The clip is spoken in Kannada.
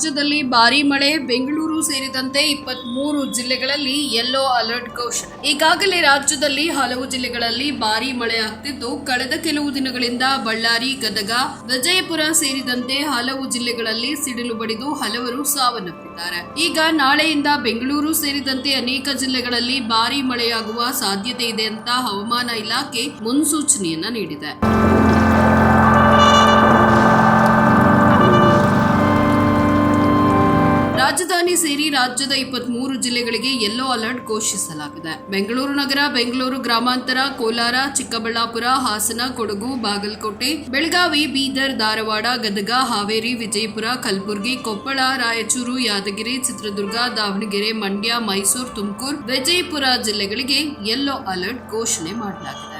ರಾಜ್ಯದಲ್ಲಿ ಭಾರೀ ಮಳೆ, ಬೆಂಗಳೂರು ಸೇರಿದಂತೆ ಇಪ್ಪತ್ಮೂರು ಜಿಲ್ಲೆಗಳಲ್ಲಿ ಯೆಲ್ಲೋ ಅಲರ್ಟ್ ಘೋಷಣೆ. ಈಗಾಗಲೇ ರಾಜ್ಯದಲ್ಲಿ ಹಲವು ಜಿಲ್ಲೆಗಳಲ್ಲಿ ಭಾರೀ ಮಳೆ ಆಗ್ತಿದ್ದು, ಕಳೆದ ಕೆಲವು ದಿನಗಳಿಂದ ಬಳ್ಳಾರಿ, ಗದಗ, ವಿಜಯಪುರ ಸೇರಿದಂತೆ ಹಲವು ಜಿಲ್ಲೆಗಳಲ್ಲಿ ಸಿಡಿಲು ಬಡಿದು ಹಲವರು ಸಾವನ್ನಪ್ಪಿದ್ದಾರೆ. ಈಗ ನಾಳೆಯಿಂದ ಬೆಂಗಳೂರು ಸೇರಿದಂತೆ ಅನೇಕ ಜಿಲ್ಲೆಗಳಲ್ಲಿ ಭಾರೀ ಮಳೆಯಾಗುವ ಸಾಧ್ಯತೆ ಇದೆ ಅಂತ ಹವಾಮಾನ ಇಲಾಖೆ ಮುನ್ಸೂಚನೆಯನ್ನ ನೀಡಿದೆ. ರಾಜಧಾನಿ ಸೇರಿ ರಾಜ್ಯದ ಇಪ್ಪತ್ಮೂರು ಜಿಲ್ಲೆಗಳಿಗೆ ಯೆಲ್ಲೋ ಅಲರ್ಟ್ ಘೋಷಿಸಲಾಗಿದೆ. ಬೆಂಗಳೂರು ನಗರ, ಬೆಂಗಳೂರು ಗ್ರಾಮಾಂತರ, ಕೋಲಾರ, ಚಿಕ್ಕಬಳ್ಳಾಪುರ, ಹಾಸನ, ಕೊಡಗು, ಬಾಗಲಕೋಟೆ, ಬೆಳಗಾವಿ, ಬೀದರ್, ಧಾರವಾಡ, ಗದಗ, ಹಾವೇರಿ, ವಿಜಯಪುರ, ಕಲಬುರಗಿ, ಕೊಪ್ಪಳ, ರಾಯಚೂರು, ಯಾದಗಿರಿ, ಚಿತ್ರದುರ್ಗ, ದಾವಣಗೆರೆ, ಮಂಡ್ಯ, ಮೈಸೂರು, ತುಮಕೂರು, ವಿಜಯಪುರ ಜಿಲ್ಲೆಗಳಿಗೆ ಯೆಲ್ಲೋ ಅಲರ್ಟ್ ಘೋಷಣೆ ಮಾಡಲಾಗಿದೆ.